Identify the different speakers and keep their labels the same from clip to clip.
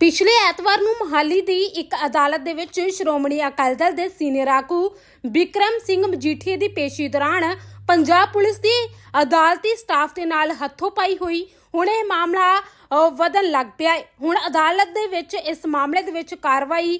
Speaker 1: ਪਿਛਲੇ ਐਤਵਾਰ ਨੂੰ ਮੋਹਾਲੀ ਦੀ ਇੱਕ ਅਦਾਲਤ ਦੇ ਵਿੱਚ ਸ਼੍ਰੋਮਣੀ ਅਕਾਲੀ ਦਲ ਦੇ ਸੀਨੀਅਰ ਆਗੂ ਵਿਕਰਮ ਸਿੰਘ ਮਜੀਠੀਏ ਦੀ ਪੇਸ਼ੀ ਦੌਰਾਨ ਪੰਜਾਬ ਪੁਲਿਸ ਦੀ ਅਦਾਲਤੀ ਸਟਾਫ ਦੇ ਨਾਲ ਹੱਥੋਂ ਪਾਈ ਹੋਈ। ਹੁਣ ਇਹ ਮਾਮਲਾ ਵਧਣ ਲੱਗ ਪਿਆ ਹੈ। ਹੁਣ ਅਦਾਲਤ ਦੇ ਵਿੱਚ ਇਸ ਮਾਮਲੇ ਦੇ ਵਿੱਚ ਕਾਰਵਾਈ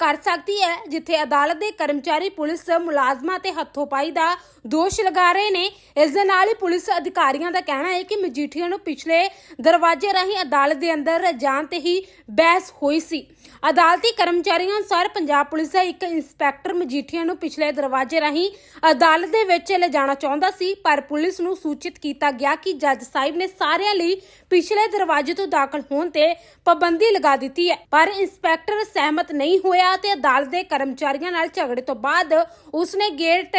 Speaker 1: ਕਰ ਸਕਦੀ ਹੈ, ਜਿੱਥੇ ਅਦਾਲਤ ਦੇ ਕਰਮਚਾਰੀ ਪੁਲਿਸ ਮੁਲਾਜ਼ਮਾਂ ਤੇ ਹੱਥੋਂ ਦਾ ਦੋਸ਼ ਲਗਾ ਰਹੇ ਨੇ। ਇਸ ਦੇ ਨਾਲ ਹੀ ਪੁਲਿਸ ਅਧਿਕਾਰੀਆਂ ਦਾ ਕਹਿਣਾ ਹੈ ਕਿ ਮਜੀਠੀਆ ਨੂੰ ਪਿਛਲੇ ਦਰਵਾਜ਼ੇ ਰਾਹੀਂ ਅਦਾਲਤ ਦੇ ਅੰਦਰ ਜਾਣ ਤੇ ਹੀ ਬਹਿਸ ਹੋਈ ਸੀ। ਅਦਾਲਤੀ ਕਰਮਚਾਰੀਆਂ ਅਨੁਸਾਰ ਪੰਜਾਬ ਪੁਲਿਸ ਦਾ ਇੱਕ ਇੰਸਪੈਕਟਰ ਮਜੀਠੀਆ ਨੂੰ ਪਿਛਲੇ ਦਰਵਾਜ਼ੇ ਰਾਹੀਂ ਅਦਾਲਤ ਦੇ ਵਿੱਚ ਲਿਜਾਣਾ ਚਾਹੁੰਦਾ ਸੀ, ਪਰ ਪੁਲਿਸ ਨੂੰ ਸੂਚਿਤ ਕੀਤਾ ਗਿਆ ਕਿ ਜੱਜ ਸਾਹਿਬ ਨੇ ਸਾਰਿਆਂ ਲਈ ਪਿਛਲੇ ਦਰਵਾਜ਼ੇ ਤੋਂ ਦਾਖਲ ਹੋਣ ਤੇ ਪਾਬੰਦੀ ਲਗਾ ਦਿੱਤੀ ਹੈ। ਪਰ ਇੰਸਪੈਕਟਰ ਸਹਿਮਤ ਨਹੀਂ ਹੋਇਆ ਤੇ ਅਦਾਲਤ ਦੇ ਕਰਮਚਾਰੀਆਂ ਨਾਲ ਝਗੜੇ ਤੋਂ ਬਾਅਦ ਉਸਨੇ ਗੇਟ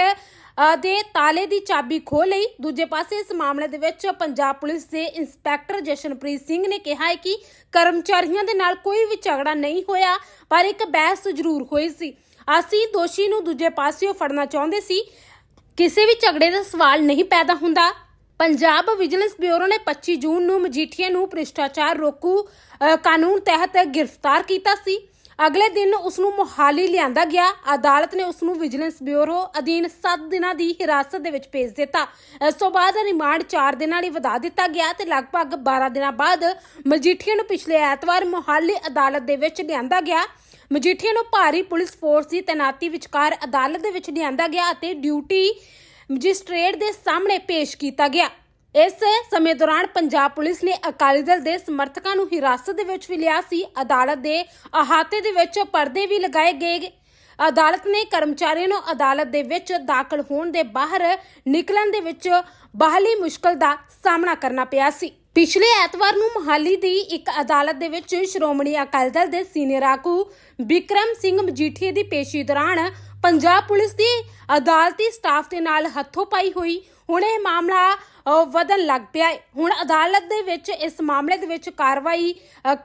Speaker 1: ਦੇ ਤਾਲੇ ਦੀ ਚਾਬੀ ਖੋਹ ਲਈ। ਦੂਜੇ ਪਾਸੇ ਇਸ ਮਾਮਲੇ ਦੇ ਵਿੱਚ ਪੰਜਾਬ ਪੁਲਿਸ ਦੇ ਇੰਸਪੈਕਟਰ ਜਸ਼ਨਪ੍ਰੀਤ ਸਿੰਘ ਨੇ ਕਿਹਾ ਹੈ ਕਿ ਕਰਮਚਾਰੀਆਂ ਦੇ ਨਾਲ ਕੋਈ ਵੀ ਝਗੜਾ ਨਹੀਂ ਹੋਇਆ, ਪਰ ਇੱਕ ਬਹਿਸ ਜ਼ਰੂਰ ਹੋਈ ਸੀ। ਅਸੀਂ ਦੋਸ਼ੀ ਨੂੰ ਦੂਜੇ ਪਾਸਿਓਂ ਫੜਨਾ ਚਾਹੁੰਦੇ ਸੀ। ਕਿਸੇ ਵੀ ਝਗੜੇ ਦਾ ਸਵਾਲ ਨਹੀਂ ਪੈਦਾ ਹੁੰਦਾ। ਪੰਜਾਬ ਵਿਜੀਲੈਂਸ ਬਿਊਰੋ ਨੇ 25 ਜੂਨ ਨੂੰ ਮਜੀਠੀਆ ਨੂੰ ਭ੍ਰਿਸ਼ਟਾਚਾਰ ਰੋਕੂ ਕਾਨੂੰਨ ਤਹਿਤ ਗ੍ਰਿਫਤਾਰ ਕੀਤਾ ਸੀ। ਅਗਲੇ ਦਿਨ ਉਸ ਨੂੰ ਮੁਹਾਲੀ ਲਿਆਂਦਾ ਗਿਆ। ਅਦਾਲਤ ਨੇ ਉਸ ਨੂੰ ਵਿਜੀਲੈਂਸ ਬਿਊਰੋ ਅਧੀਨ 7 ਦਿਨਾਂ ਦੀ ਹਿਰਾਸਤ ਦੇ ਵਿੱਚ ਭੇਜ ਦਿੱਤਾ। ਇਸ ਤੋਂ ਬਾਅਦ ਰਿਮਾਂਡ 4 ਦਿਨਾਂ ਲਈ ਵਧਾ ਦਿੱਤਾ ਗਿਆ ਤੇ ਲਗਭਗ 12 ਦਿਨਾਂ ਬਾਅਦ ਮਜੀਠੀਆ ਨੂੰ ਪਿਛਲੇ ਐਤਵਾਰ ਮੁਹਾਲੀ ਅਦਾਲਤ ਦੇ ਵਿੱਚ ਲਿਆਂਦਾ ਗਿਆ। ਮਜੀਠੀਆ ਨੂੰ ਭਾਰੀ ਪੁਲਿਸ ਫੋਰਸ ਦੀ ਤੈਨਾਤੀ ਵਿਚਕਾਰ ਅਦਾਲਤ ਦੇ ਵਿੱਚ ਲਿਆਂਦਾ ਗਿਆ ਅਤੇ ਡਿਊਟੀ ਮੈਜਿਸਟ੍ਰੇਟ ਦੇ ਸਾਹਮਣੇ ਪੇਸ਼ ਕੀਤਾ ਗਿਆ। ਇਸ ਸਮੇਂ ਦੌਰਾਨ ਪੰਜਾਬ ਪੁਲਿਸ ਨੇ ਅਕਾਲੀ ਦਲ ਦੇ ਸਮਰਥਕਾਂ ਨੂੰ ਹਿਰਾਸਤ ਦੇ ਵਿੱਚ ਵੀ ਲਿਆ ਸੀ। ਅਦਾਲਤ ਦੇ ਅਹਾਤੇ ਦੇ ਵਿੱਚ ਪਰਦੇ ਵੀ ਲਗਾਏ ਗਏ ਅਦਾਲਤ ਨੇ ਕਰਮਚਾਰੀਆਂ ਨੂੰ ਅਦਾਲਤ ਦੇ ਵਿੱਚ ਦਾਖਲ ਹੋਣ ਦੇ ਬਾਹਰ ਨਿਕਲਣ ਦੇ ਵਿੱਚ ਬਾਹਲੀ ਮੁਸ਼ਕਲ ਦਾ ਸਾਹਮਣਾ ਕਰਨਾ ਪਿਆ ਸੀ। ਪਿਛਲੇ ਐਤਵਾਰ ਨੂੰ ਮੋਹਾਲੀ ਦੀ ਇੱਕ ਅਦਾਲਤ ਦੇ ਵਿੱਚ ਸ਼੍ਰੋਮਣੀ ਅਕਾਲੀ ਦਲ ਦੇ ਸੀਨੀਅਰ ਆਗੂ ਵਿਕਰਮ ਸਿੰਘ ਮਜੀਠੀਆ ਦੀ ਪੇਸ਼ੀ ਦੌਰਾਨ ਪੰਜਾਬ ਪੁਲਿਸ ਦੀ ਅਦਾਲਤੀ ਸਟਾਫ ਦੇ ਨਾਲ ਹੱਥੋਂ ਪਾਈ ਹੋਈ। ਹੁਣ ਇਹ ਮਾਮਲਾ ਵਧਣ ਲੱਗ ਪਿਆ ਹੈ। ਹੁਣ ਅਦਾਲਤ ਦੇ ਵਿੱਚ ਇਸ ਮਾਮਲੇ ਦੇ ਵਿੱਚ ਕਾਰਵਾਈ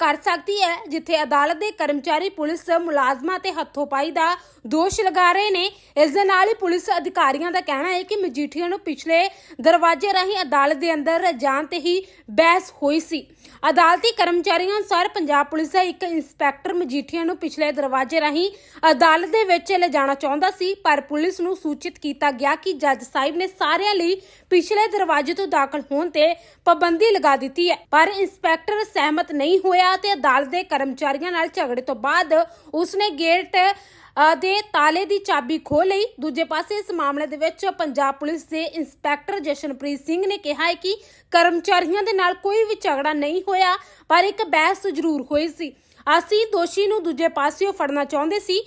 Speaker 1: ਕਰ ਸਕਦੀ ਹੈ, ਜਿੱਥੇ ਅਦਾਲਤ ਦੇ ਕਰਮਚਾਰੀ ਪੁਲਿਸ ਮੁਲਾਜ਼ਮਾਂ ਤੇ ਹੱਥੋਂ ਦਾ ਦੋਸ਼ ਲਗਾ ਰਹੇ ਨੇ। ਇਸ ਦੇ ਨਾਲ ਹੀ ਪੁਲਿਸ ਅਧਿਕਾਰੀਆਂ ਦਾ ਕਹਿਣਾ ਹੈ ਕਿ ਮਜੀਠੀਆ ਨੂੰ ਪਿਛਲੇ ਦਰਵਾਜ਼ੇ ਰਾਹੀਂ ਅਦਾਲਤ ਦੇ ਅੰਦਰ ਜਾਣ ਤੇ ਹੀ ਬਹਿਸ ਹੋਈ ਸੀ। ਅਦਾਲਤੀ ਕਰਮਚਾਰੀਆਂ ਅਨੁਸਾਰ ਪੰਜਾਬ ਪੁਲਿਸ ਦਾ ਇੱਕ ਇੰਸਪੈਕਟਰ ਮਜੀਠੀਆ ਨੂੰ ਪਿਛਲੇ ਦਰਵਾਜ਼ੇ ਰਾਹੀਂ ਅਦਾਲਤ ਦੇ ਵਿੱਚ ਲਿਜਾਣਾ ਚਾਹੁੰਦਾ ਸੀ, ਪਰ ਪੁਲਿਸ ਨੂੰ ਸੂਚਿਤ ਕੀਤਾ ਗਿਆ ਕਿ ਜੱਜ ਸਾਹਿਬ ਨੇ ਸਾਰਿਆਂ ਲਈ ਪਿਛਲੇ ਦਰਵਾਜ਼ੇ ਤੋਂ ਦਾਖਲ ਹੋਣ ਤੇ ਪਾਬੰਦੀ ਲਗਾ ਦਿੱਤੀ ਹੈ। ਪਰ ਇੰਸਪੈਕਟਰ ਸਹਿਮਤ ਨਹੀਂ ਹੋਇਆ ਤੇ ਅਦਾਲਤ ਦੇ ਕਰਮਚਾਰੀਆਂ ਨਾਲ ਝਗੜੇ ਤੋਂ ਬਾਅਦ ਉਸਨੇ ਗੇਟ ਦੇ ਤਾਲੇ ਦੀ ਚਾਬੀ ਖੋਹ ਲਈ। ਦੂਜੇ ਪਾਸੇ ਇਸ ਮਾਮਲੇ ਦੇ ਵਿੱਚ ਪੰਜਾਬ ਪੁਲਿਸ ਦੇ ਇੰਸਪੈਕਟਰ ਜਸ਼ਨਪ੍ਰੀਤ ਸਿੰਘ ਨੇ ਕਿਹਾ ਹੈ ਕਿ ਕਰਮਚਾਰੀਆਂ ਦੇ ਨਾਲ ਕੋਈ ਵੀ ਝਗੜਾ ਨਹੀਂ ਹੋਇਆ, ਪਰ ਇੱਕ ਬਹਿਸ ਜ਼ਰੂਰ ਹੋਈ ਸੀ। ਅਸੀਂ ਦੋਸ਼ੀ ਨੂੰ ਦੂਜੇ ਪਾਸਿਓਂ ਫੜਨਾ ਚਾਹੁੰਦੇ ਸੀ।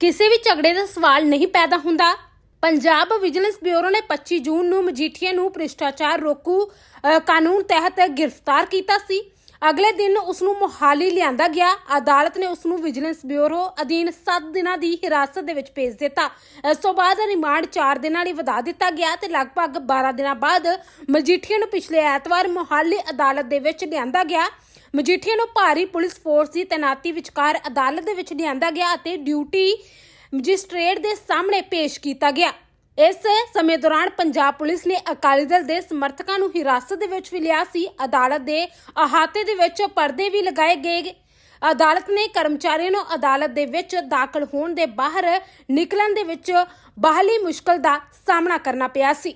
Speaker 1: ਕਿਸੇ ਵੀ ਝਗੜੇ ਦਾ ਸਵਾਲ ਨਹੀਂ ਪੈਦਾ ਹੁੰਦਾ। ਪੰਜਾਬ ਵਿਜੀਲੈਂਸ ਬਿਊਰੋ ਨੇ 25 ਜੂਨ ਨੂੰ ਮਜੀਠੀਆ ਨੂੰ ਭ੍ਰਿਸ਼ਟਾਚਾਰ ਰੋਕੂ ਅ, ਕਾਨੂੰਨ ਤਹਿਤ ਗ੍ਰਿਫਤਾਰ ਕੀਤਾ ਸੀ। ਅਗਲੇ ਦਿਨ ਉਸ ਨੂੰ ਮੁਹਾਲੀ ਲਿਆਂਦਾ ਗਿਆ। ਅਦਾਲਤ ਨੇ ਉਸ ਨੂੰ ਵਿਜੀਲੈਂਸ ਬਿਊਰੋ ਅਧੀਨ 7 ਦਿਨਾਂ ਦੀ ਹਿਰਾਸਤ ਦੇ ਵਿੱਚ ਭੇਜ ਦਿੱਤਾ। ਇਸ ਤੋਂ ਬਾਅਦ ਰਿਮਾਂਡ 4 ਦਿਨਾਂ ਲਈ ਵਧਾ ਦਿੱਤਾ ਗਿਆ ਤੇ ਲਗਭਗ 12 ਦਿਨਾਂ ਬਾਅਦ ਮਜੀਠੀਆ ਨੂੰ ਪਿਛਲੇ ਐਤਵਾਰ ਮੁਹਾਲੀ ਅਦਾਲਤ ਦੇ ਵਿੱਚ ਲਿਆਂਦਾ ਗਿਆ। ਮਜੀਠੀਆ ਨੂੰ ਭਾਰੀ ਪੁਲਿਸ ਫੋਰਸ ਦੀ ਤੈਨਾਤੀ ਵਿਚਕਾਰ ਅਦਾਲਤ ਦੇ ਵਿੱਚ ਲਿਆਂਦਾ ਗਿਆ ਅਤੇ ਡਿਊਟੀ ਮੈਜਿਸਟ੍ਰੇਟ ਦੇ ਸਾਹਮਣੇ ਪੇਸ਼ ਕੀਤਾ ਗਿਆ। ਇਸ ਸਮੇਂ ਦੌਰਾਨ ਪੰਜਾਬ ਪੁਲਿਸ ਨੇ ਅਕਾਲੀ ਦਲ ਦੇ ਸਮਰਥਕਾਂ ਨੂੰ ਹਿਰਾਸਤ ਦੇ ਵਿੱਚ ਵੀ ਲਿਆ ਸੀ। ਅਦਾਲਤ ਦੇ ਅਹਾਤੇ ਦੇ ਵਿੱਚ ਪਰਦੇ ਵੀ ਲਗਾਏ ਗਏ ਅਦਾਲਤ ਨੇ ਕਰਮਚਾਰੀਆਂ ਨੂੰ ਅਦਾਲਤ ਦੇ ਵਿੱਚ ਦਾਖਲ ਹੋਣ ਦੇ ਬਾਹਰ ਨਿਕਲਣ ਦੇ ਵਿੱਚ ਬਾਹਲੀ ਮੁਸ਼ਕਲ ਦਾ ਸਾਹਮਣਾ ਕਰਨਾ ਪਿਆ ਸੀ।